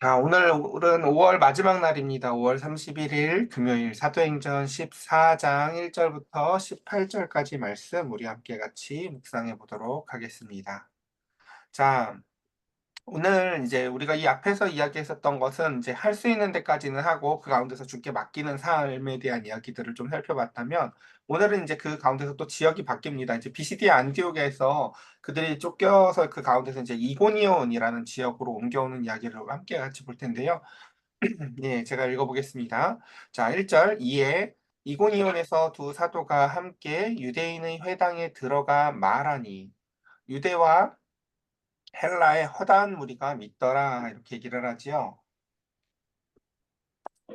자, 오늘은 5월 마지막 날입니다. 5월 31일 금요일 사도행전 14장 1절부터 18절까지 말씀 우리 함께 같이 묵상해 보도록 하겠습니다. 자, 오늘 이제 우리가 이 앞에서 이야기했었던 것은 이제 할 수 있는 데까지는 하고 그 가운데서 주께 맡기는 삶에 대한 이야기들을 좀 살펴봤다면 오늘은 이제 그 가운데서 또 지역이 바뀝니다. 이제 비시디아 안디옥에서 그들이 쫓겨서 그 가운데서 이제 이고니온이라는 지역으로 옮겨오는 이야기를 함께 같이 볼 텐데요. 예, 제가 읽어보겠습니다. 자, 1절 이에 이고니온에서 두 사도가 함께 유대인의 회당에 들어가 말하니 유대와 헬라의 허다한 무리가 믿더라 이렇게 얘기를 하지요.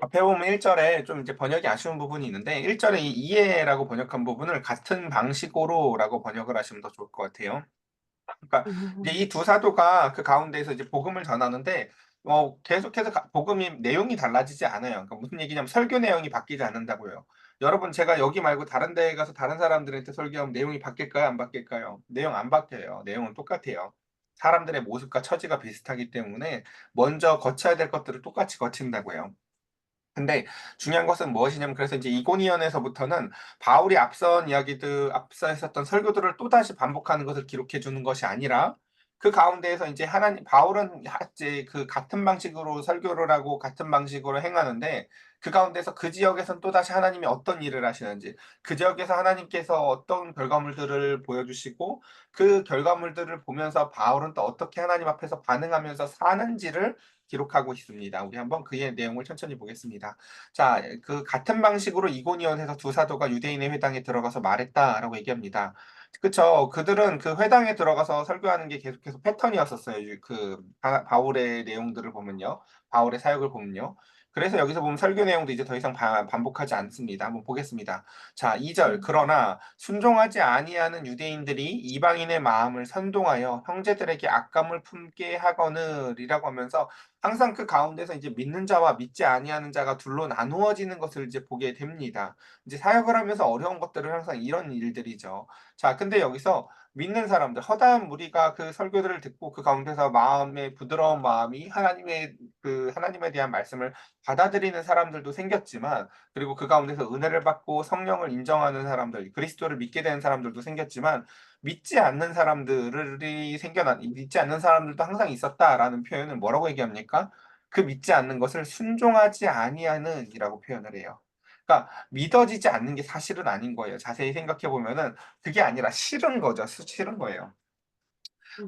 앞에 보면 1절에 좀 이제 번역이 아쉬운 부분이 있는데 1절에 이 이해라고 번역한 부분을 같은 방식으로라고 번역을 하시면 더 좋을 것 같아요. 그러니까 이 두 사도가 그 가운데에서 이제 복음을 전하는데 뭐 계속해서 가- 복음이 내용이 달라지지 않아요. 그러니까 무슨 얘기냐면 설교 내용이 바뀌지 않는다고요. 여러분 제가 여기 말고 다른 데에 가서 다른 사람들한테 설교하면 내용이 바뀔까요? 안 바뀔까요? 내용 안 바뀌어요. 내용은 똑같아요. 사람들의 모습과 처지가 비슷하기 때문에 먼저 거쳐야 될 것들을 똑같이 거친다고요. 근데 중요한 것은 무엇이냐면 그래서 이제 이고니언에서부터는 바울이 앞선 이야기들 앞서 했었던 설교들을 또다시 반복하는 것을 기록해 주는 것이 아니라 그 가운데에서 이제 하나님 바울은 하- 이제 그 같은 방식으로 설교를 하고 같은 방식으로 행하는데 그 가운데서 그 지역에선 또다시 하나님이 어떤 일을 하시는지 그 지역에서 하나님께서 어떤 결과물들을 보여주시고 그 결과물들을 보면서 바울은 또 어떻게 하나님 앞에서 반응하면서 사는지를 기록하고 있습니다. 우리 한번 그의 내용을 천천히 보겠습니다. 자, 그 같은 방식으로 이고니온에서 두 사도가 유대인의 회당에 들어가서 말했다라고 얘기합니다. 그쵸. 그들은 그 회당에 들어가서 설교하는 게 계속해서 패턴이었었어요. 그 바, 바울의 내용들을 보면요. 바울의 사역을 보면요. 그래서 여기서 보면 설교 내용도 이제 더 이상 바- 반복하지 않습니다. 한번 보겠습니다. 자, 2절. 그러나 순종하지 아니하는 유대인들이 이방인의 마음을 선동하여 형제들에게 악감을 품게 하거늘이라고 하면서 항상 그 가운데서 이제 믿는 자와 믿지 아니하는 자가 둘로 나누어지는 것을 이제 보게 됩니다. 이제 사역을 하면서 어려운 것들은 항상 이런 일들이죠. 자, 근데 여기서 믿는 사람들, 허다한 무리가 그 설교들을 듣고 그 가운데서 마음의 부드러운 마음이 하나님의 그 하나님에 대한 말씀을 받아들이는 사람들도 생겼지만 그리고 그 가운데서 은혜를 받고 성령을 인정하는 사람들, 그리스도를 믿게 되는 사람들도 생겼지만 믿지 않는 사람들이 생겨난 믿지 않는 사람들도 항상 있었다라는 표현을 뭐라고 얘기합니까? 그 믿지 않는 것을 순종하지 아니하는이라고 표현을 해요. 그러니까 믿어지지 않는 게 사실은 아닌 거예요. 자세히 생각해 보면은 그게 아니라 싫은 거죠. 수- 싫은 거예요.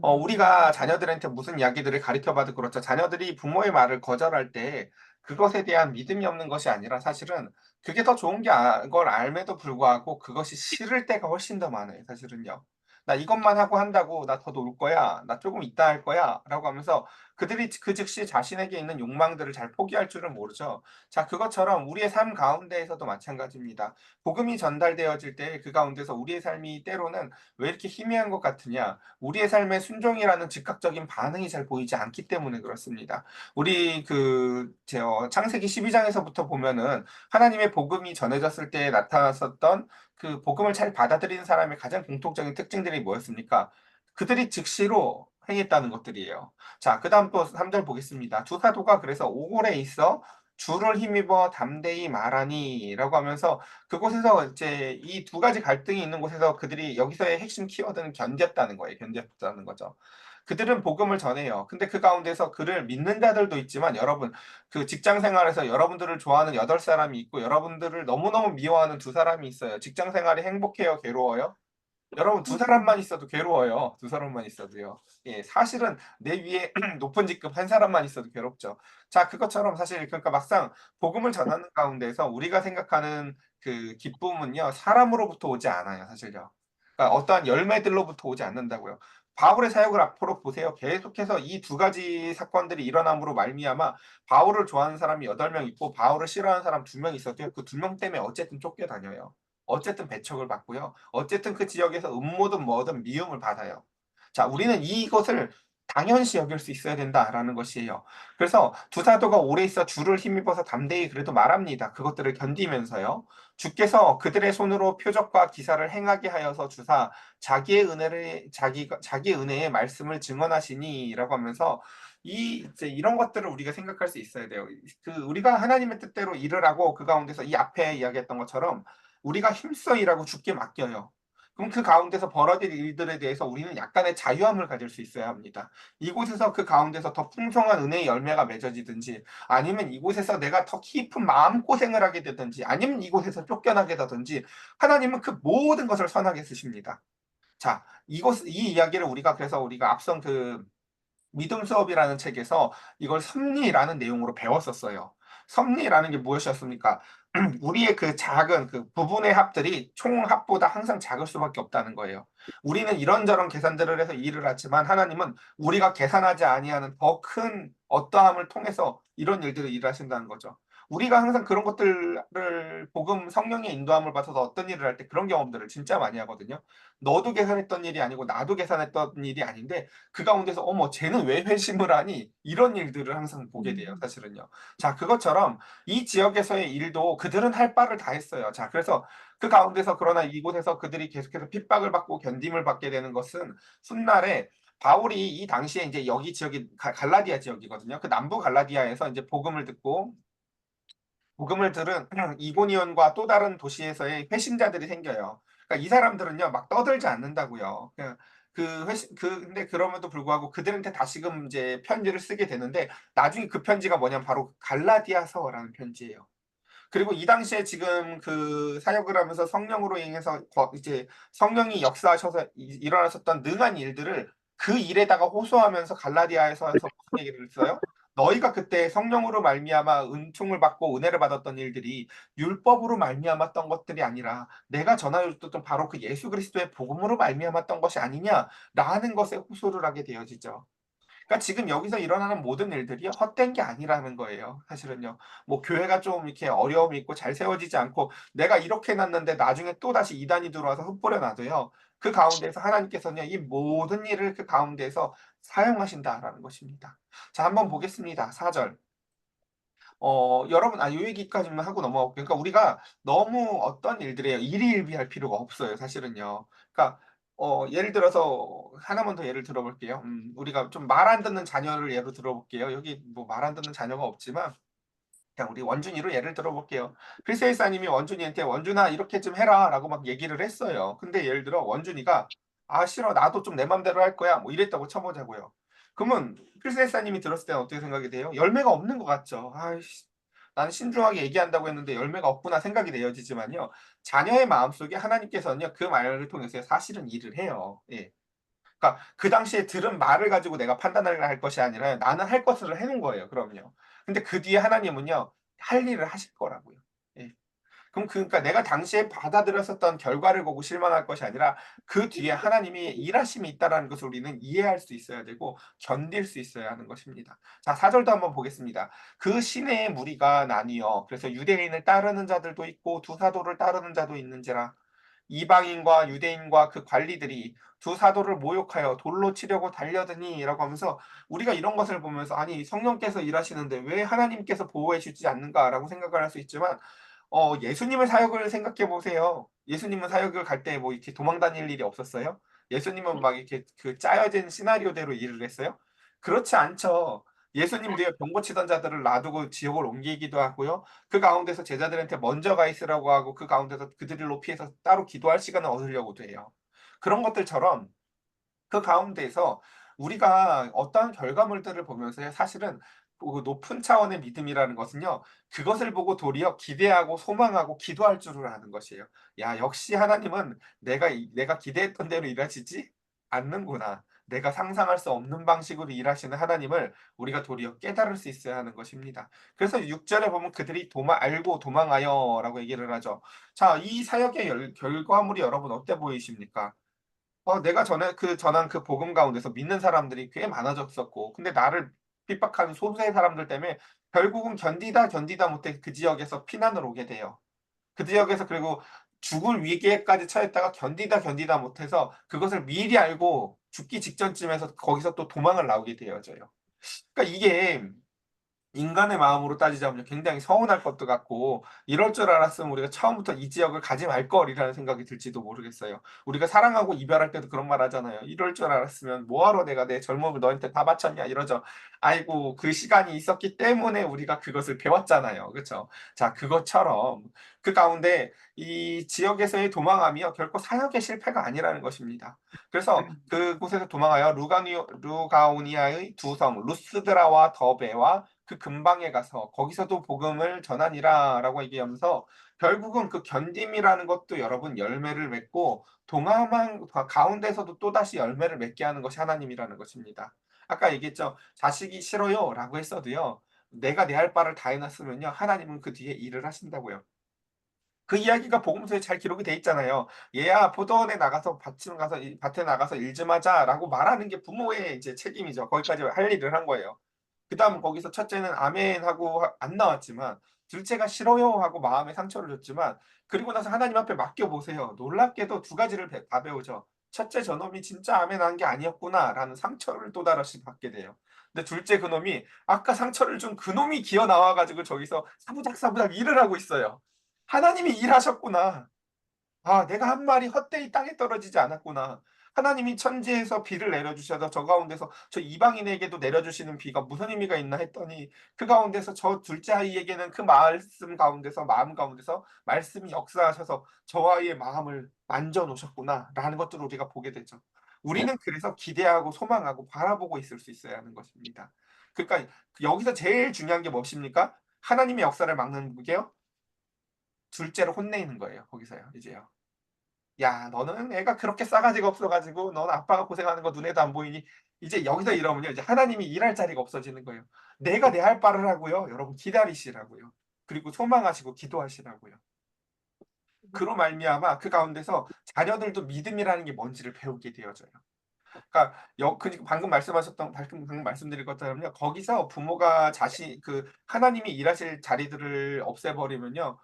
어, 우리가 자녀들한테 무슨 이야기들을 가르쳐 봐도 그렇죠. 자녀들이 부모의 말을 거절할 때 그것에 대한 믿음이 없는 것이 아니라 사실은 그게 더 좋은 게 아, 걸 알매도 불구하고 그것이 싫을 때가 훨씬 더 많아요. 사실은요. 나 이것만 하고 한다고 나 더 놀 거야. 나 조금 이따 할 거야. 라고 하면서 그들이 그 즉시 자신에게 있는 욕망들을 잘 포기할 줄은 모르죠. 자, 그것처럼 우리의 삶 가운데에서도 마찬가지입니다. 복음이 전달되어질 때 그 가운데서 우리의 삶이 때로는 왜 이렇게 희미한 것 같으냐? 우리의 삶에 순종이라는 즉각적인 반응이 잘 보이지 않기 때문에 그렇습니다. 우리 그 제, 어, 창세기 12장에서부터 보면은 하나님의 복음이 전해졌을 때 나타났었던 그 복음을 잘 받아들이는 사람의 가장 공통적인 특징들이 뭐였습니까? 그들이 즉시로 행했다는 것들이에요. 자, 그 다음 또 3절 보겠습니다. 두 사도가 그래서 오골에 있어 주를 힘입어 담대히 말하니 라고 하면서 그곳에서 이제 이 두 가지 갈등이 있는 곳에서 그들이 여기서의 핵심 키워드는 견뎠다는 거예요. 견뎠다는 거죠. 그들은 복음을 전해요. 근데 그 가운데서 그를 믿는 자들도 있지만 여러분 그 직장 생활에서 여러분들을 좋아하는 여덟 사람이 있고 여러분들을 너무너무 미워하는 두 사람이 있어요. 직장 생활이 행복해요, 괴로워요? 여러분 두 사람만 있어도 괴로워요. 두 사람만 있어도요. 예, 사실은 내 위에 높은 직급 한 사람만 있어도 괴롭죠. 자, 그것처럼 사실 그러니까 막상 복음을 전하는 가운데서 우리가 생각하는 그 기쁨은요, 사람으로부터 오지 않아요, 사실요. 그러니까 어떠한 열매들로부터 오지 않는다고요. 바울의 사역을 앞으로 보세요. 계속해서 이 두 가지 사건들이 일어남으로 말미암아 바울을 좋아하는 사람이 여덟 명 있고 바울을 싫어하는 사람 두 명 있어도요. 그 두 명 때문에 어쨌든 쫓겨다녀요. 어쨌든 배척을 받고요. 어쨌든 그 지역에서 음모든 뭐든 미움을 받아요. 자, 우리는 이것을 당연시 여길 수 있어야 된다라는 것이에요. 그래서 두 사도가 오래 있어 주를 힘입어서 담대히 그래도 말합니다. 그것들을 견디면서요. 주께서 그들의 손으로 표적과 기사를 행하게 하여서 주사 자기의 은혜를 자기가 자기 은혜의 말씀을 증언하시니라고 하면서 이 이제 이런 것들을 우리가 생각할 수 있어야 돼요. 그 우리가 하나님의 뜻대로 일을 하고 그 가운데서 이 앞에 이야기했던 것처럼 우리가 힘써 일하고 죽게 맡겨요. 그럼 그 가운데서 벌어질 일들에 대해서 우리는 약간의 자유함을 가질 수 있어야 합니다. 이곳에서 그 가운데서 더 풍성한 은혜의 열매가 맺어지든지 아니면 이곳에서 내가 더 깊은 마음고생을 하게 되든지 아니면 이곳에서 쫓겨나게 되든지 하나님은 그 모든 것을 선하게 쓰십니다. 자, 이것 이 이야기를 우리가 그래서 우리가 앞선 그 믿음 수업이라는 책에서 이걸 섭리라는 내용으로 배웠었어요. 섭리라는 게 무엇이었습니까? 우리의 그 작은 그 부분의 합들이 총합보다 항상 작을 수밖에 없다는 거예요. 우리는 이런저런 계산들을 해서 일을 하지만 하나님은 우리가 계산하지 아니하는 더 큰 어떠함을 통해서 이런 일들을 일하신다는 거죠. 우리가 항상 그런 것들을 복음 성령의 인도함을 받아서 어떤 일을 할 때 그런 경험들을 진짜 많이 하거든요. 너도 계산했던 일이 아니고 나도 계산했던 일이 아닌데 그 가운데서 어머 쟤는 왜 회심을 하니 이런 일들을 항상 보게 돼요. 음. 사실은요. 자 그것처럼 이 지역에서의 일도 그들은 할 바를 다 했어요. 자 그래서 그 가운데서 그러나 이곳에서 그들이 계속해서 핍박을 받고 견딤을 받게 되는 것은 훗날에 바울이 이 당시에 이제 여기 지역이 가- 갈라디아 지역이거든요. 그 남부 갈라디아에서 이제 복음을 듣고 복음을 들은 이고니온과 또 다른 도시에서의 회심자들이 생겨요. 그러니까 이 사람들은요 막 떠들지 않는다고요. 그 회심 그 근데 그럼에도 불구하고 그들한테 다시금 이제 편지를 쓰게 되는데 나중에 그 편지가 뭐냐면 바로 갈라디아서라는 편지예요. 그리고 이 당시에 지금 그 사역을 하면서 성령으로 인해서 거- 이제 성령이 역사하셔서 이- 일어나셨던 능한 일들을 그 일에다가 호소하면서 갈라디아에서 무슨 얘기를 했어요? 너희가 그때 성령으로 말미암아 은총을 받고 은혜를 받았던 일들이 율법으로 말미암았던 것들이 아니라 내가 전하였던 바로 그 예수 그리스도의 복음으로 말미암았던 것이 아니냐라는 것에 호소를 하게 되어지죠. 그러니까 지금 여기서 일어나는 모든 일들이 헛된 게 아니라는 거예요. 사실은요. 뭐 교회가 좀 이렇게 어려움이 있고 잘 세워지지 않고 내가 이렇게 해 놨는데 나중에 또 다시 이단이 들어와서 흩뿌려 놔도요. 그 가운데서 하나님께서는 이 모든 일을 그 가운데서 사용하신다라는 것입니다. 자, 한번 보겠습니다. 4절. 어, 여러분, 아, 요 얘기까지만 하고 넘어가 볼게요. 그러니까 우리가 너무 어떤 일들에 일희일비할 필요가 없어요. 사실은요. 그러니까 어, 예를 들어서 하나만 더 예를 들어볼게요. 음, 우리가 좀 말 안 듣는 자녀를 예로 들어볼게요. 여기 뭐 말 안 듣는 자녀가 없지만 그냥 우리 원준이로 예를 들어볼게요. 크리스에사님이 원준이한테 원준아 이렇게 좀 해라 라고 막 얘기를 했어요. 근데 예를 들어 원준이가 아 싫어 나도 좀 내 맘대로 할 거야 뭐 이랬다고 쳐보자고요. 그러면 크리스에사님이 들었을 때는 어떻게 생각이 돼요? 열매가 없는 것 같죠. 아이씨 나는 신중하게 얘기한다고 했는데 열매가 없구나 생각이 되어지지만요. 자녀의 마음속에 하나님께서는요. 그 말을 통해서 사실은 일을 해요. 예. 그러니까 그 당시에 들은 말을 가지고 내가 판단을 할 것이 아니라 나는 할 것을 해 놓은 거예요 그럼요. 근데 그 뒤에 하나님은요. 할 일을 하실 거라고요. 예. 그럼 그 그러니까 내가 당시에 받아들였었던 결과를 보고 실망할 것이 아니라 그 뒤에 하나님이 일하심이 있다라는 것을 우리는 이해할 수 있어야 되고 견딜 수 있어야 하는 것입니다. 자, 4절도 한번 보겠습니다. 그 시내의 무리가 나뉘어 그래서 유대인을 따르는 자들도 있고 두 사도를 따르는 자도 있는지라 이방인과 유대인과 그 관리들이 두 사도를 모욕하여 돌로 치려고 달려드니 라고 하면서 우리가 이런 것을 보면서 아니 성령께서 일하시는데 왜 하나님께서 보호해 주지 않는가라고 생각을 할 수 있지만 어 예수님의 사역을 생각해 보세요. 예수님은 사역을 갈 때 뭐 이렇게 도망 다닐 일이 없었어요? 예수님은 막 이렇게 그 짜여진 시나리오대로 일을 했어요? 그렇지 않죠. 예수님도요 병 고치던 자들을 놔두고 지옥을 옮기기도 하고요. 그 가운데서 제자들한테 먼저 가 있으라고 하고 그 가운데서 그들을 높이해서 따로 기도할 시간을 얻으려고도 해요. 그런 것들처럼 그 가운데에서 우리가 어떠한 결과물들을 보면서 사실은 그 높은 차원의 믿음이라는 것은요. 그것을 보고 도리어 기대하고 소망하고 기도할 줄을 아는 것이에요. '야 역시 하나님은 내가 이 내가 기대했던 대로 일하시지 않는구나. 내가 상상할 수 없는 방식으로 일하시는 하나님을 우리가 도리어 깨달을 수 있어야 하는 것입니다. 그래서 6 절에 보면 그들이 도망 알고 도망하여 라고 얘기를 하죠. 자, 이 사역의 열 결과물이 여러분 어때 보이십니까? 어 내가 전에 그 전한 그 복음 가운데서 믿는 사람들이 꽤 많아졌었고 근데 나를 핍박하는 소수의 사람들 때문에 결국은 견디다 견디다 못해 그 지역에서 피난을 오게 돼요. 그 지역에서 그리고 죽을 위기에까지 처했다가 견디다 견디다 못해서 그것을 미리 알고 죽기 직전쯤에서 거기서 또 도망을 나오게 되어져요. 그러니까 이게 인간의 마음으로 따지자면 굉장히 서운할 것도 같고 이럴 줄 알았으면 우리가 처음부터 이 지역을 가지 말 걸이라는 생각이 들지도 모르겠어요. 우리가 사랑하고 이별할 때도 그런 말 하잖아요. 이럴 줄 알았으면 뭐하러 내가 내 젊음을 너한테 다 바쳤냐 이러죠. 아이고 그 시간이 있었기 때문에 우리가 그것을 배웠잖아요. 그렇죠? 자 그것처럼 그 가운데 이 지역에서의 도망함이요 결코 사역의 실패가 아니라는 것입니다. 그래서 그곳에서 도망하여 루가니, 루가오니아의 두 성 루스드라와 더베와 그 근방에 가서 거기서도 복음을 전하니라라고 얘기하면서 결국은 그 견딤이라는 것도 여러분 열매를 맺고 동함한 가운데서도 또 다시 열매를 맺게 하는 것이 하나님이라는 것입니다. 아까 얘기했죠. 자식이 싫어요라고 했어도요. 내가 내 할 바를 다 해놨으면요. 하나님은 그 뒤에 일을 하신다고요. 그 이야기가 복음서에 잘 기록이 돼 있잖아요. 얘야 포도원에 나가서 밭에 가서 밭에 나가서 일 좀 하자라고 말하는 게 부모의 이제 책임이죠. 거기까지 할 일을 한 거예요. 그 다음 거기서 첫째는 아멘 하고 안 나왔지만 둘째가 싫어요 하고 마음에 상처를 줬지만 그리고 나서 하나님 앞에 맡겨 보세요. 놀랍게도 두 가지를 다 배우죠. 첫째 저놈이 진짜 아멘 한 게 아니었구나라는 상처를 또 다시 받게 돼요. 근데 둘째 그놈이 아까 상처를 준 그놈이 기어 나와 가지고 저기서 사부작 사부작 일을 하고 있어요. 하나님이 일하셨구나. 아, 내가 한 말이 헛되이 땅에 떨어지지 않았구나. 하나님이 천지에서 비를 내려주셔서 저 가운데서 저 이방인에게도 내려주시는 비가 무슨 의미가 있나 했더니 그 가운데서 저 둘째 아이에게는 그 말씀 가운데서 마음 가운데서 말씀이 역사하셔서 저 아이의 마음을 만져 놓으셨구나 라는 것들을 우리가 보게 되죠. 우리는 그래서 기대하고 소망하고 바라보고 있을 수 있어야 하는 것입니다. 그러니까 여기서 제일 중요한 게 무엇입니까? 하나님의 역사를 막는 게요. 둘째로 혼내는 거예요. 거기서요. 이제요. 야, 너는 애가 그렇게 싸가지가 없어가지고 넌 아빠가 고생하는 거 눈에도 안 보이니 이제 여기서 이러면요. 이제 하나님이 일할 자리가 없어지는 거예요. 내가 내 할 바를 하고요. 여러분 기다리시라고요. 그리고 소망하시고 기도하시라고요. 그로 말미암아 그 가운데서 자녀들도 믿음이라는 게 뭔지를 배우게 되어져요. 그러니까 여, 그 방금 말씀하셨던 방금 말씀드린 것처럼요. 거기서 부모가 자신 그 하나님이 일하실 자리들을 없애버리면요.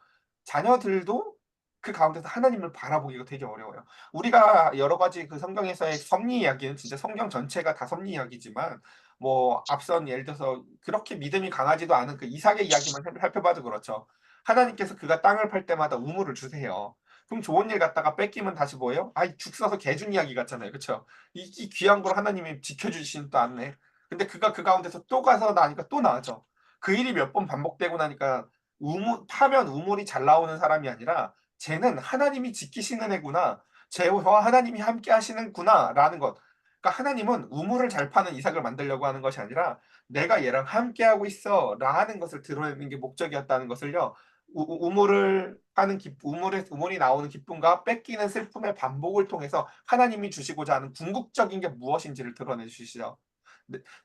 자녀들도 그 가운데서 하나님을 바라보기가 되게 어려워요. 우리가 여러 가지 그 성경에서의 섭리 이야기는 진짜 성경 전체가 다 섭리 이야기지만 뭐 앞선 예를 들어서 그렇게 믿음이 강하지도 않은 그 이삭의 이야기만 살펴봐도 그렇죠. 하나님께서 그가 땅을 팔 때마다 우물을 주세요. 그럼 좋은 일 갖다가 뺏기면 다시 뭐예요? 아이 죽 써서 개준 이야기 같잖아요. 그렇죠? 이, 이 귀한 걸 하나님이 지켜주시는 또 않네. 근데 그가 그 가운데서 또 가서 나니까 또 나죠. 그 일이 몇 번 반복되고 나니까 우물 파면 우물이 잘 나오는 사람이 아니라 쟤는 하나님이 지키시는 애구나. 쟤와 하나님이 함께 하시는구나 라는 것. 그러니까 하나님은 우물을 잘 파는 이삭을 만들려고 하는 것이 아니라 내가 얘랑 함께 하고 있어 라는 것을 드러내는 게 목적이었다는 것을요. 우, 우물을 하는 기, 우물에 우물이 나오는 기쁨과 뺏기는 슬픔의 반복을 통해서 하나님이 주시고자 하는 궁극적인 게 무엇인지를 드러내 주시죠.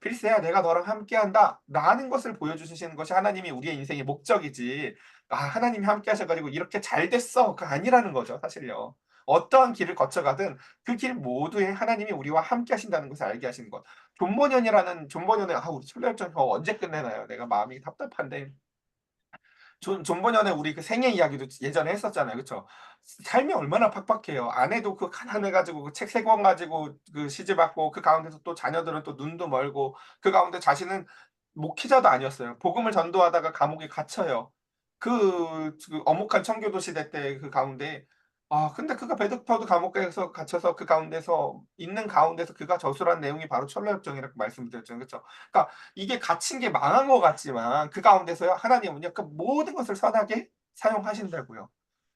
필세야 내가 너랑 함께한다. 라는 것을 보여주시는 것이 하나님이 우리의 인생의 목적이지. 아 하나님이 함께 하셔가지고 이렇게 잘 됐어가 아니라는 거죠 사실요. 어떠한 길을 거쳐가든 그 길 모두에 하나님이 우리와 함께 하신다는 것을 알게 하시는 것. 존버년이라는 존버년의 아 우리 철ler전 언제 끝내나요? 내가 마음이 답답한데 존, 존버년의 우리 그 생애 이야기도 예전에 했었잖아요. 그쵸? 삶이 얼마나 팍팍해요. 아내도 그 가난해 가지고 그 책 세 권 가지고 그 시집 왔고 그 가운데서 또 자녀들은 또 눈도 멀고 그 가운데 자신은 목회자도 아니었어요. 복음을 전도하다가 감옥에 갇혀요. 그, 그 어목한 청교도 시대 때 그 가운데 아 근데 그가 베드포드 감옥에서 갇혀서 그 가운데서 있는 가운데서 그가 저술한 내용이 바로 철로협정이라고 말씀드렸죠. 그렇죠? 그러니까 이게 갇힌 게 망한 것 같지만 그 가운데서요 하나님은요 그 모든 것을 선하게 사용하신다고요.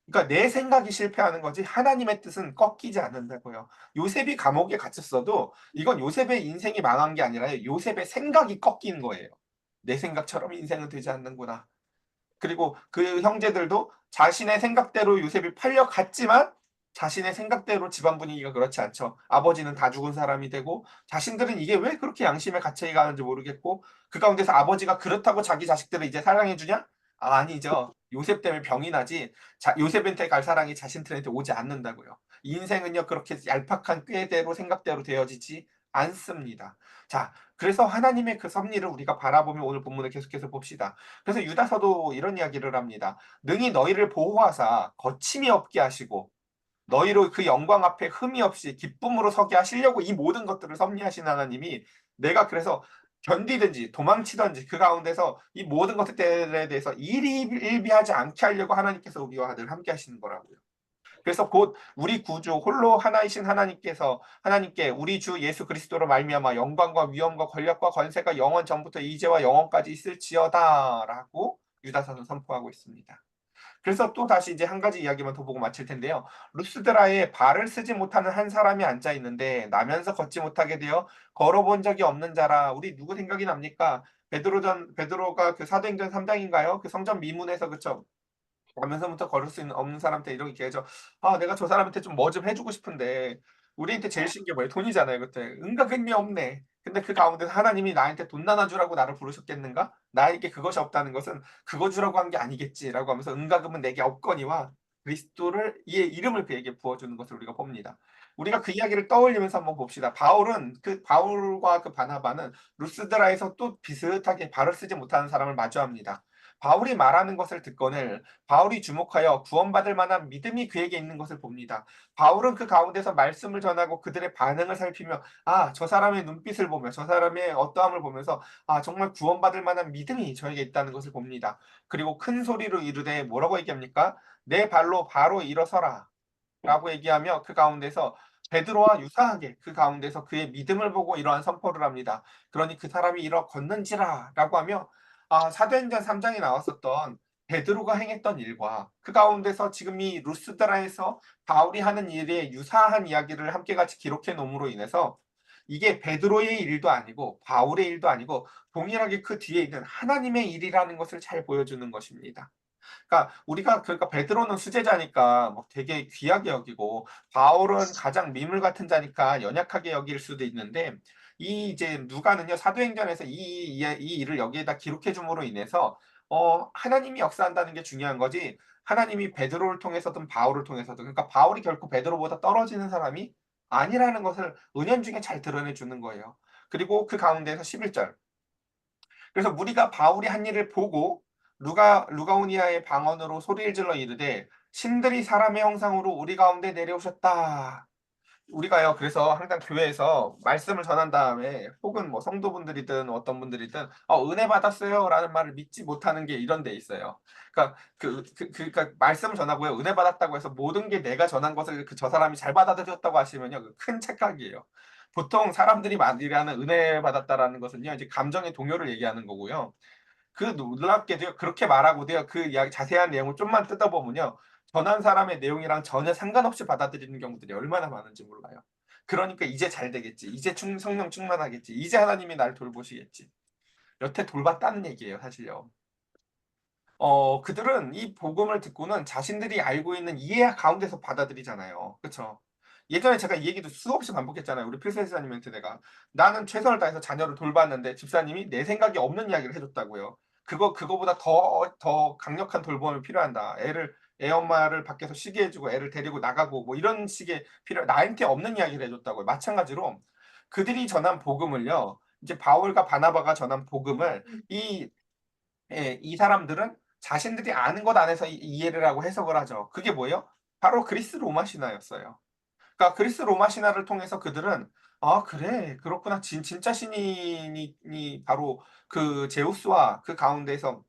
그러니까 내 생각이 실패하는 거지 하나님의 뜻은 꺾이지 않는다고요. 요셉이 감옥에 갇혔어도 이건 요셉의 인생이 망한 게 아니라 요셉의 생각이 꺾인 거예요. 내 생각처럼 인생은 되지 않는구나. 그리고 그 형제들도 자신의 생각대로 요셉이 팔려갔지만 자신의 생각대로 집안 분위기가 그렇지 않죠. 아버지는 다 죽은 사람이 되고 자신들은 이게 왜 그렇게 양심에 갇혀 가는지 모르겠고 그 가운데서 아버지가 그렇다고 자기 자식들을 이제 사랑해 주냐? 아, 아니죠. 요셉 때문에 병이 나지 자, 요셉한테 갈 사랑이 자신들한테 오지 않는다고요. 인생은요 그렇게 얄팍한 꾀대로 생각대로 되어지지 않습니다. 자, 그래서 하나님의 그 섭리를 우리가 바라보며 오늘 본문을 계속해서 봅시다. 그래서 유다서도 이런 이야기를 합니다. 능히 너희를 보호하사 거침이 없게 하시고 너희로 그 영광 앞에 흠이 없이 기쁨으로 서게 하시려고 이 모든 것들을 섭리하신 하나님이 내가 그래서 견디든지 도망치든지 그 가운데서 이 모든 것들에 대해서 일희일비하지 않게 하려고 하나님께서 우리와 늘 함께 하시는 거라고요. 그래서 곧 우리 구주 홀로 하나이신 하나님께서 하나님께 우리 주 예수 그리스도로 말미암아 영광과 위엄과 권력과 권세가 영원 전부터 이제와 영원까지 있을지어다라고 유다서는 선포하고 있습니다. 그래서 또 다시 이제 한 가지 이야기만 더 보고 마칠 텐데요. 루스드라에 발을 쓰지 못하는 한 사람이 앉아 있는데 나면서 걷지 못하게 되어 걸어본 적이 없는 자라 우리 누구 생각이 납니까? 베드로전 베드로가 그 사도행전 3장인가요? 그 성전 미문에서 그쵸? 나면서부터 걸을 수 있는 없는 사람한테 이렇게 얘기하죠. 아 내가 저 사람한테 좀 뭐 좀 해주고 싶은데 우리한테 제일 쉬운 게 뭐예요? 돈이잖아요. 그때 은각은미 없네. 근데 그 가운데서 하나님이 나한테 돈 나눠주라고 나를 부르셨겠는가? 나에게 그것이 없다는 것은 그거 주라고 한 게 아니겠지라고 하면서 은가금은 내게 없거니와 그리스도를 이의 이름을 그에게 부어주는 것을 우리가 봅니다. 우리가 그 이야기를 떠올리면서 한번 봅시다. 바울은 그 바울과 그 바나바는 루스드라에서 또 비슷하게 발을 쓰지 못하는 사람을 마주합니다. 바울이 말하는 것을 듣거늘 바울이 주목하여 구원받을 만한 믿음이 그에게 있는 것을 봅니다. 바울은 그 가운데서 말씀을 전하고 그들의 반응을 살피며 아, 저 사람의 눈빛을 보며 저 사람의 어떠함을 보면서 아, 정말 구원받을 만한 믿음이 저에게 있다는 것을 봅니다. 그리고 큰 소리로 이르되 뭐라고 얘기합니까? 내 발로 바로 일어서라. 라고 얘기하며 그 가운데서 베드로와 유사하게 그 가운데서 그의 믿음을 보고 이러한 선포를 합니다. 그러니 그 사람이 일어 걷는지라 라고 하며 아, 사도행전 3장에 나왔었던 베드로가 행했던 일과 그 가운데서 지금 이 루스드라에서 바울이 하는 일에 유사한 이야기를 함께 같이 기록해 놓음으로 인해서 이게 베드로의 일도 아니고 바울의 일도 아니고 동일하게 그 뒤에 있는 하나님의 일이라는 것을 잘 보여주는 것입니다. 그러니까 우리가 그러니까 베드로는 수제자니까 뭐 되게 귀하게 여기고 바울은 가장 미물 같은 자니까 연약하게 여길 수도 있는데 이 이제 누가는요 사도행전에서 이, 이, 이 일을 여기에다 기록해 줌으로 인해서 어 하나님이 역사한다는 게 중요한 거지 하나님이 베드로를 통해서든 바울을 통해서든 그러니까 바울이 결코 베드로보다 떨어지는 사람이 아니라는 것을 은연중에 잘 드러내 주는 거예요. 그리고 그 가운데서 11절 그래서 무리가 바울이 한 일을 보고 루가 루가오니아의 방언으로 소리를 질러 이르되 신들이 사람의 형상으로 우리 가운데 내려오셨다. 우리가요 그래서 항상 교회에서 말씀을 전한 다음에 혹은 뭐 성도분들이든 어떤 분들이든 어, 은혜 받았어요라는 말을 믿지 못하는 게 이런 데 있어요. 그러니까 그, 그, 그 그러니까 말씀을 전하고요 은혜 받았다고 해서 모든 게 내가 전한 것을 그 저 사람이 잘 받아들였다고 하시면요 그큰 착각이에요. 보통 사람들이 말이라는 은혜 받았다라는 것은요 이제 감정의 동요를 얘기하는 거고요. 그 놀랍게도요 그렇게 말하고도요 그 이야기 자세한 내용을 좀만 뜯어보면요 전한 사람의 내용이랑 전혀 상관없이 받아들이는 경우들이 얼마나 많은지 몰라요. 그러니까 이제 잘 되겠지. 이제 충, 성령 충만하겠지. 이제 하나님이 날 돌보시겠지. 여태 돌봤다는 얘기예요, 사실요. 어, 그들은 이 복음을 듣고는 자신들이 알고 있는 이해 가운데서 받아들이잖아요. 그쵸? 예전에 제가 이 얘기도 수없이 반복했잖아요. 우리 필세사님한테 내가. 나는 최선을 다해서 자녀를 돌봤는데 집사님이 내 생각이 없는 이야기를 해줬다고요. 그거, 그거보다 더, 더 강력한 돌봄이 필요한다. 애를 애 엄마를 밖에서 쉬게 해주고 애를 데리고 나가고 뭐 이런 식의 필요 나한테 없는 이야기를 해줬다고요. 마찬가지로 그들이 전한 복음을요. 이제 바울과 바나바가 전한 복음을 이, 예, 이 사람들은 자신들이 아는 것 안에서 이해를 하고 해석을 하죠. 그게 뭐예요? 바로 그리스 로마 신화였어요. 그러니까 그리스 로마 신화를 통해서 그들은 아 그래 그렇구나 진, 진짜 신인이 바로 그 제우스와 그 가운데서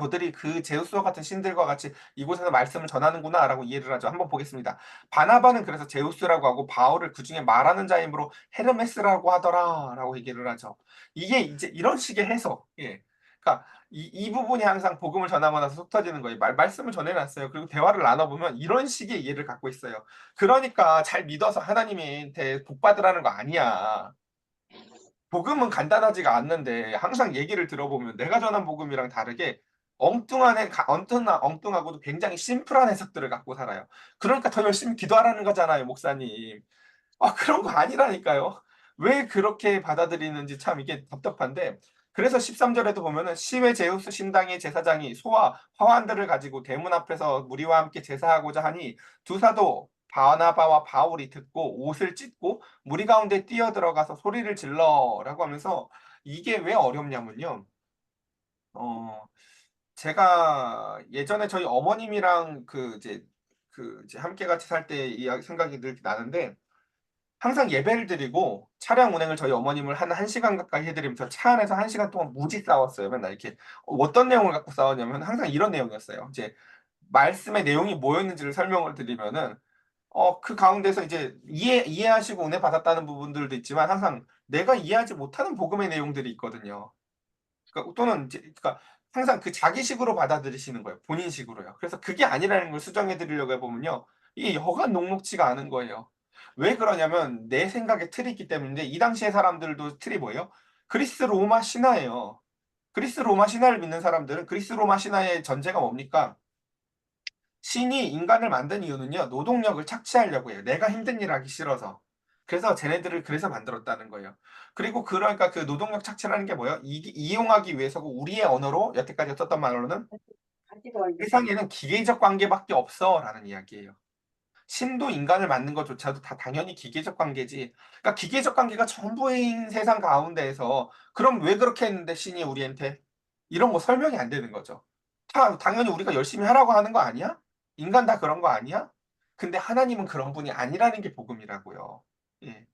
저들이 그 제우스와 같은 신들과 같이 이곳에서 말씀을 전하는구나라고 이해를 하죠. 한번 보겠습니다. 바나바는 그래서 제우스라고 하고 바울을 그 중에 말하는 자이므로 헤르메스라고 하더라라고 얘기를 하죠. 이게 이제 이런 식의 해석. 예. 그러니까 이, 이 부분이 항상 복음을 전하고 나서 속 터지는 거예요. 말, 말씀을 전해놨어요. 그리고 대화를 나눠보면 이런 식의 이해를 갖고 있어요. 그러니까 잘 믿어서 하나님한테 복 받으라는 거 아니야. 복음은 간단하지가 않는데 항상 얘기를 들어보면 내가 전한 복음이랑 다르게 엉뚱한 애, 엉뚱하, 엉뚱하고도 굉장히 심플한 해석들을 갖고 살아요. 그러니까 더 열심히 기도하라는 거잖아요, 목사님. 아, 그런 거 아니라니까요. 왜 그렇게 받아들이는지 참 이게 답답한데, 그래서 13절에도 보면은 시외 제우스 신당의 제사장이 소와 화환들을 가지고 대문 앞에서 무리와 함께 제사하고자 하니 두 사도 바나바와 바울이 듣고 옷을 찢고 무리 가운데 뛰어 들어가서 소리를 질러라고 하면서 이게 왜 어렵냐면요. 어, 제가 예전에 저희 어머님이랑 그 이제 그 이제 함께 같이 살 때 이야기 생각이 늘 나는데 항상 예배를 드리고 차량 운행을 저희 어머님을 한 1시간 가까이 해 드리면서 차 안에서 1시간 동안 무지 싸웠어요. 맨날 이렇게 어떤 내용을 갖고 싸웠냐면 항상 이런 내용이었어요. 이제 말씀의 내용이 뭐였는지를 설명을 드리면은 어 그 가운데서 이제 이해 이해하시고 은혜 받았다는 부분들도 있지만 항상 내가 이해하지 못하는 복음의 내용들이 있거든요. 그러니까 또는 이제 그러니까 항상 그 자기식으로 받아들이시는 거예요. 본인식으로요. 그래서 그게 아니라는 걸 수정해 드리려고 해 보면요. 이게 여간 녹록지가 않은 거예요. 왜 그러냐면 내 생각에 틀이 있기 때문인데 이 당시의 사람들도 틀이 뭐예요? 그리스 로마 신화예요. 그리스 로마 신화를 믿는 사람들은 그리스 로마 신화의 전제가 뭡니까? 신이 인간을 만든 이유는요. 노동력을 착취하려고 해요. 내가 힘든 일 하기 싫어서. 그래서 쟤네들을 그래서 만들었다는 거예요. 그리고 그러니까 그 노동력 착취라는 게 뭐예요? 이 이용하기 위해서고 우리의 언어로 여태까지 썼던 말로는 세상에는 기계적 관계밖에 없어라는 이야기예요. 신도 인간을 만든 것조차도 다 당연히 기계적 관계지. 그러니까 기계적 관계가 전부인 세상 가운데에서 그럼 왜 그렇게 했는데 신이 우리한테 이런 거 설명이 안 되는 거죠. 다 당연히 우리가 열심히 하라고 하는 거 아니야? 인간 다 그런 거 아니야? 근데 하나님은 그런 분이 아니라는 게 복음이라고요. 예.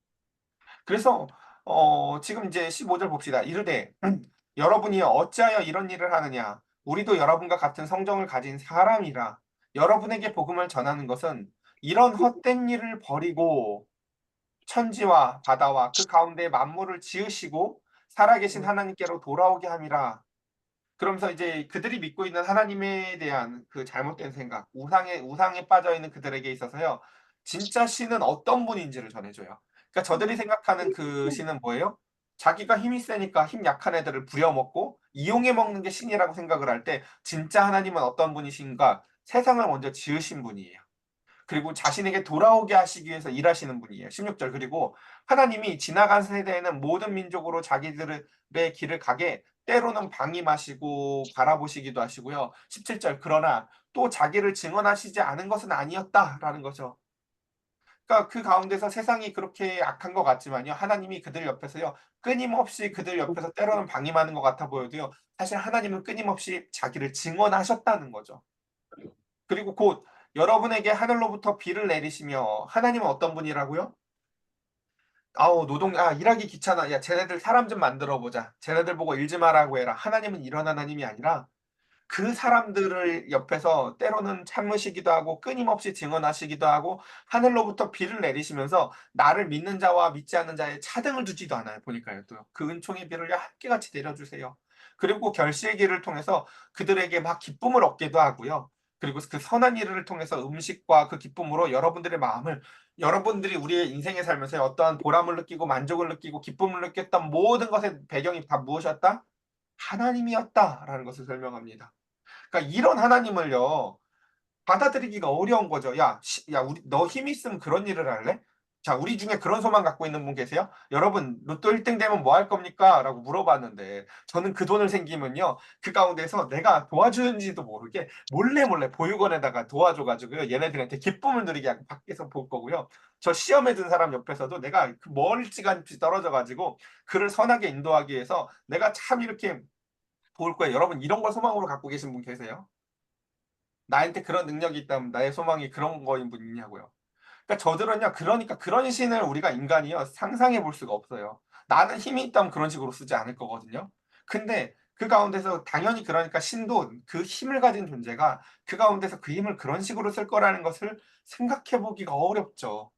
그래서 어 지금 이제 15절 봅시다. 이르되 여러분이 어찌하여 이런 일을 하느냐? 우리도 여러분과 같은 성정을 가진 사람이라. 여러분에게 복음을 전하는 것은 이런 헛된 일을 버리고 천지와 바다와 그 가운데 만물을 지으시고 살아계신 하나님께로 돌아오게 함이라. 그러면서 이제 그들이 믿고 있는 하나님에 대한 그 잘못된 생각, 우상에 우상에 빠져 있는 그들에게 있어서요. 진짜 신은 어떤 분인지를 전해줘요. 그러니까 저들이 생각하는 그 신은 뭐예요? 자기가 힘이 세니까 힘 약한 애들을 부려먹고 이용해 먹는 게 신이라고 생각을 할 때 진짜 하나님은 어떤 분이신가? 세상을 먼저 지으신 분이에요. 그리고 자신에게 돌아오게 하시기 위해서 일하시는 분이에요. 16절 그리고 하나님이 지나간 세대에는 모든 민족으로 자기들의 길을 가게 때로는 방임하시고 바라보시기도 하시고요. 17절 그러나 또 자기를 증언하시지 않은 것은 아니었다라는 거죠. 그러니까 그 가운데서 세상이 그렇게 악한 것 같지만요. 하나님이 그들 옆에서요. 끊임없이 그들 옆에서 때로는 방임하는 것 같아 보여도요. 사실 하나님은 끊임없이 자기를 증언하셨다는 거죠. 그리고 곧 여러분에게 하늘로부터 비를 내리시며 하나님은 어떤 분이라고요? 아우 노동 아 일하기 귀찮아. 야 쟤네들 사람 좀 만들어 보자. 쟤네들 보고 일 좀 하라고 해라. 하나님은 이런 하나님이 아니라 그 사람들을 옆에서 때로는 참으시기도 하고 끊임없이 증언하시기도 하고 하늘로부터 비를 내리시면서 나를 믿는 자와 믿지 않는 자의 차등을 두지도 않아요. 보니까요. 또 그 은총의 비를 함께같이 내려주세요. 그리고 결실기를 통해서 그들에게 막 기쁨을 얻기도 하고요. 그리고 그 선한 일을 통해서 음식과 그 기쁨으로 여러분들의 마음을 여러분들이 우리의 인생에 살면서 어떠한 보람을 느끼고 만족을 느끼고 기쁨을 느꼈던 모든 것의 배경이 다 무엇이었다? 하나님이었다라는 것을 설명합니다. 그러니까 이런 하나님을요 받아들이기가 어려운 거죠. 야, 시, 야, 우리 너 힘 있으면 그런 일을 할래? 자, 우리 중에 그런 소망 갖고 있는 분 계세요? 여러분, 로또 1등 되면 뭐 할 겁니까? 라고 물어봤는데, 저는 그 돈을 생기면요, 그 가운데서 내가 도와주는지도 모르게 몰래 몰래 보육원에다가 도와줘가지고요, 얘네들한테 기쁨을 누리게 하고 밖에서 볼 거고요. 저 시험에 든 사람 옆에서도 내가 그 멀찌감치 떨어져가지고 그를 선하게 인도하기 위해서 내가 참 이렇게 볼 거예요. 여러분, 이런 걸 소망으로 갖고 계신 분 계세요? 나한테 그런 능력이 있다면 나의 소망이 그런 거인 분 있냐고요. 그러니까 저들은요. 그러니까 그런 신을 우리가 인간이요. 상상해 볼 수가 없어요. 나는 힘이 있다면 그런 식으로 쓰지 않을 거거든요. 근데 그 가운데서 당연히 그러니까 신도 그 힘을 가진 존재가 그 가운데서 그 힘을 그런 식으로 쓸 거라는 것을 생각해 보기가 어렵죠.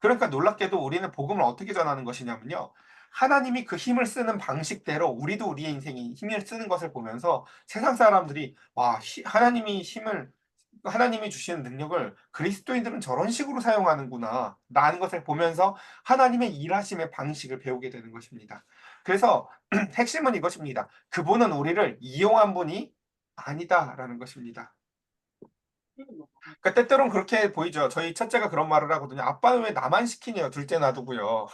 그러니까 놀랍게도 우리는 복음을 어떻게 전하는 것이냐면요. 하나님이 그 힘을 쓰는 방식대로 우리도 우리의 인생이 힘을 쓰는 것을 보면서 세상 사람들이 와 히, 하나님이 힘을 하나님이 주시는 능력을 그리스도인들은 저런 식으로 사용하는구나 라는 것을 보면서 하나님의 일하심의 방식을 배우게 되는 것입니다. 그래서 핵심은 이것입니다. 그분은 우리를 이용한 분이 아니다라는 것입니다. 그러니까 때때로는 그렇게 보이죠. 저희 첫째가 그런 말을 하거든요. 아빠는 왜 나만 시키냐요. 둘째 놔두고요.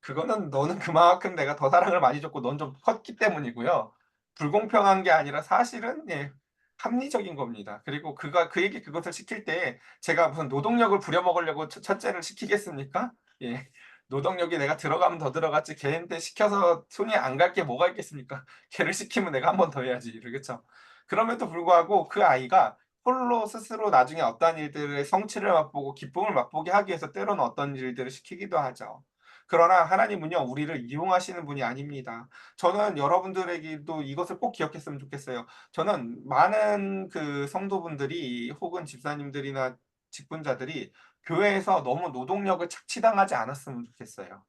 그거는 너는 그만큼 내가 더 사랑을 많이 줬고 넌 좀 컸기 때문이고요. 불공평한 게 아니라 사실은 예, 합리적인 겁니다. 그리고 그가 그에게 그것을 시킬 때 제가 무슨 노동력을 부려먹으려고 첫- 첫째를 시키겠습니까? 예. 노동력이 내가 들어가면 더 들어갔지 걔한테 시켜서 손이 안 갈 게 뭐가 있겠습니까? 걔를 시키면 내가 한 번 더 해야지. 그렇죠? 그럼에도 불구하고 그 아이가 홀로 스스로 나중에 어떠한 일들의 성취를 맛보고 기쁨을 맛보게 하기 위해서 때로는 어떤 일들을 시키기도 하죠. 그러나 하나님은요 우리를 이용하시는 분이 아닙니다. 저는 여러분들에게도 이것을 꼭 기억했으면 좋겠어요. 저는 많은 그 성도분들이 혹은 집사님들이나 직분자들이 교회에서 너무 노동력을 착취당하지 않았으면 좋겠어요.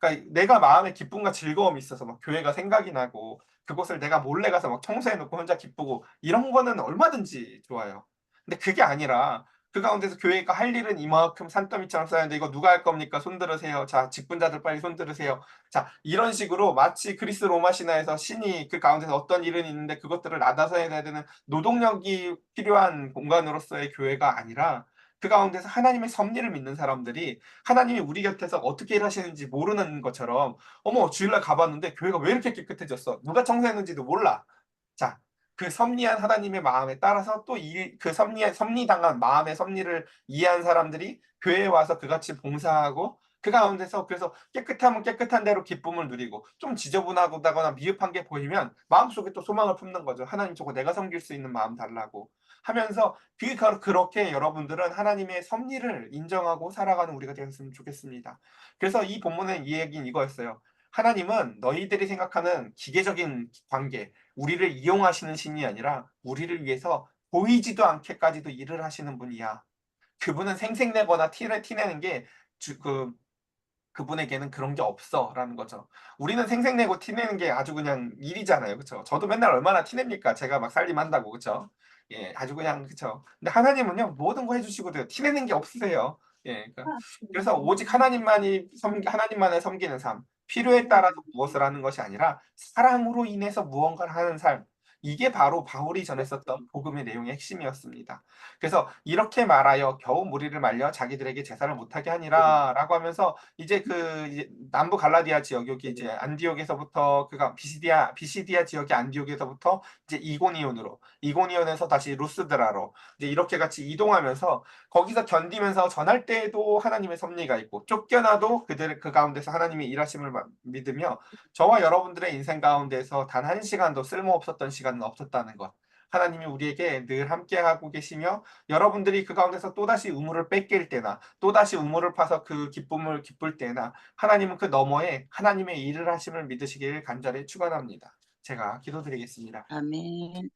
그러니까 내가 마음에 기쁨과 즐거움이 있어서 막 교회가 생각이 나고 그곳을 내가 몰래 가서 막 청소해 놓고 혼자 기쁘고 이런 거는 얼마든지 좋아요. 근데 그게 아니라 그 가운데서 교회가 할 일은 이만큼 산더미처럼 쌓였는데 "이거 누가 할 겁니까? 손 들으세요. 자 직분자들 빨리 손 들으세요." 자 이런 식으로 마치 그리스 로마 신화에서 신이 그 가운데서 어떤 일은 있는데 그것들을 나눠서 해야 되는 노동력이 필요한 공간으로서의 교회가 아니라 그 가운데서 하나님의 섭리를 믿는 사람들이 하나님이 우리 곁에서 어떻게 일하시는지 모르는 것처럼 "어머 주일날 가 봤는데 교회가 왜 이렇게 깨끗해졌어? 누가 청소했는지도 몰라." 자 그 섭리한 하나님의 마음에 따라서 또이그 섭리에 섭리당한 마음의 섭리를 이해한 사람들이 교회에 와서 그같이 봉사하고 그 가운데서 그래서 깨끗하면 깨끗한 대로 기쁨을 누리고 좀 지저분하다거나 미흡한 게 보이면 마음속에 또 소망을 품는 거죠. '하나님 저거 내가 섬길 수 있는 마음 달라고.' 하면서 그거 그렇게 여러분들은 하나님의 섭리를 인정하고 살아가는 우리가 되었으면 좋겠습니다. 그래서 이 본문의 이 얘기는 이거였어요. 하나님은 너희들이 생각하는 기계적인 관계, 우리를 이용하시는 신이 아니라 우리를 위해서 보이지도 않게까지도 일을 하시는 분이야. 그분은 생색내거나 티를 티내는 게 주 그 그분에게는 그런 게 없어라는 거죠. 우리는 생색내고 티내는 게 아주 그냥 일이잖아요. 그쵸? 저도 맨날 얼마나 티냅니까? 제가 막 살림한다고. 그쵸? 예. 아주 그냥 그쵸. 근데 하나님은요 모든 거 해 주시거든요. 티내는 게 없으세요. 예. 그러니까 그래서 오직 하나님만이 섬 하나님만을 섬기는 삶, 필요에 따라서 무엇을 하는 것이 아니라 사랑으로 인해서 무언가를 하는 삶. 이게 바로 바울이 전했었던 복음의 내용의 핵심이었습니다. 그래서 "이렇게 말하여 겨우 무리를 말려 자기들에게 제사를 못하게 하니라."라고 하면서 이제 그 남부 갈라디아 지역 여기 이제 안디옥에서부터 그가 비시디아 비시디아 지역의 안디옥에서부터 이제 이고니온으로, 이고니온에서 다시 루스드라로 이제 이렇게 같이 이동하면서 거기서 견디면서 전할 때에도 하나님의 섭리가 있고 쫓겨나도 그들 그 가운데서 하나님의 일하심을 마 믿으며 저와 여러분들의 인생 가운데서 단 한 시간도 쓸모없었던 시간 은 없었다는 것. 하나님이 우리에게 늘 함께하고 계시며 여러분들이 그 가운데서 또다시 우물을 뺏길 때나 또다시 우물을 파서 그 기쁨을 기쁠 때나 하나님은 그 너머에 하나님의 일을 하심을 믿으시기를 간절히 축원합니다. 제가 기도드리겠습니다. 아멘.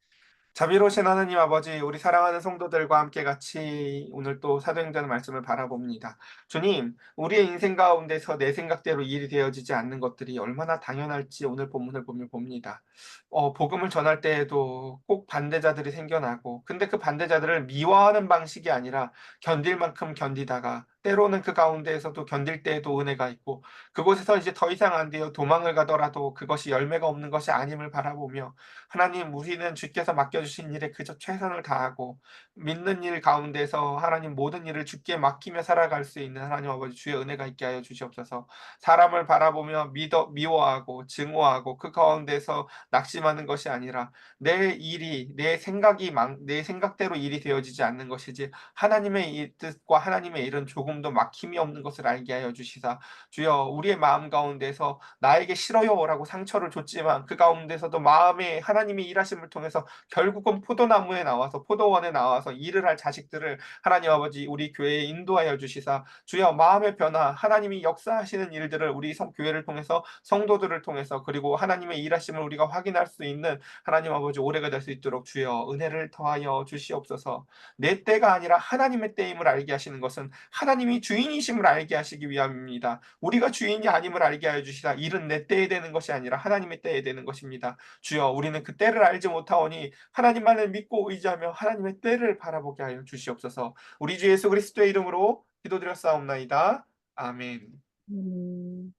자비로우신 하나님 아버지, 우리 사랑하는 성도들과 함께 같이 오늘 또 사도행전 말씀을 바라봅니다. 주님, 우리의 인생 가운데서 내 생각대로 일이 되어지지 않는 것들이 얼마나 당연할지 오늘 본문을 보면 봅니다. 어, 복음을 전할 때에도 꼭 반대자들이 생겨나고, 근데 그 반대자들을 미워하는 방식이 아니라 견딜 만큼 견디다가 때로는 그 가운데에서도 견딜 때에도 은혜가 있고 그곳에서 이제 더 이상 안 돼요. 도망을 가더라도 그것이 열매가 없는 것이 아님을 바라보며 하나님 우리는 주께서 맡겨주신 일에 그저 최선을 다하고 믿는 일 가운데서 하나님 모든 일을 주께 맡기며 살아갈 수 있는 하나님 아버지 주의 은혜가 있게 하여 주시옵소서. 사람을 바라보며 믿어 미워하고 증오하고 그 가운데서 낙심하는 것이 아니라 내 일이 내 생각이 막내 생각대로 일이 되어지지 않는 것이지 하나님의 이 뜻과 하나님의 일은 조금 도 막힘이 없는 것을 알게 하여 주시사 주여 우리의 마음 가운데서 나에게 싫어요라고 상처를 줬지만 그 가운데서도 마음에 하나님이 일하심을 통해서 결국은 포도나무에 나와서 포도원에 나와서 일을 할 자식들을 하나님 아버지 우리 교회에 인도하여 주시사 주여 마음의 변화 하나님이 역사하시는 일들을 우리 성 교회를 통해서 성도들을 통해서 그리고 하나님의 일하심을 우리가 확인할 수 있는 하나님 아버지 올해가 될 수 있도록 주여 은혜를 더하여 주시옵소서. 내 때가 아니라 하나님의 때임을 알게 하시는 것은 하나님 이 주인이심을 알게 하시기 위함입니다. 우리가 주인이 아님을 알게 하여 주시사 일은 내 때에 되는 것이 아니라 하나님의 때에 되는 것입니다. 주여 우리는 그 때를 알지 못하오니 하나님만을 믿고 의지하며 하나님의 때를 바라보게 하여 주시옵소서. 우리 주 예수 그리스도의 이름으로 기도드렸사옵나이다. 아멘. 음.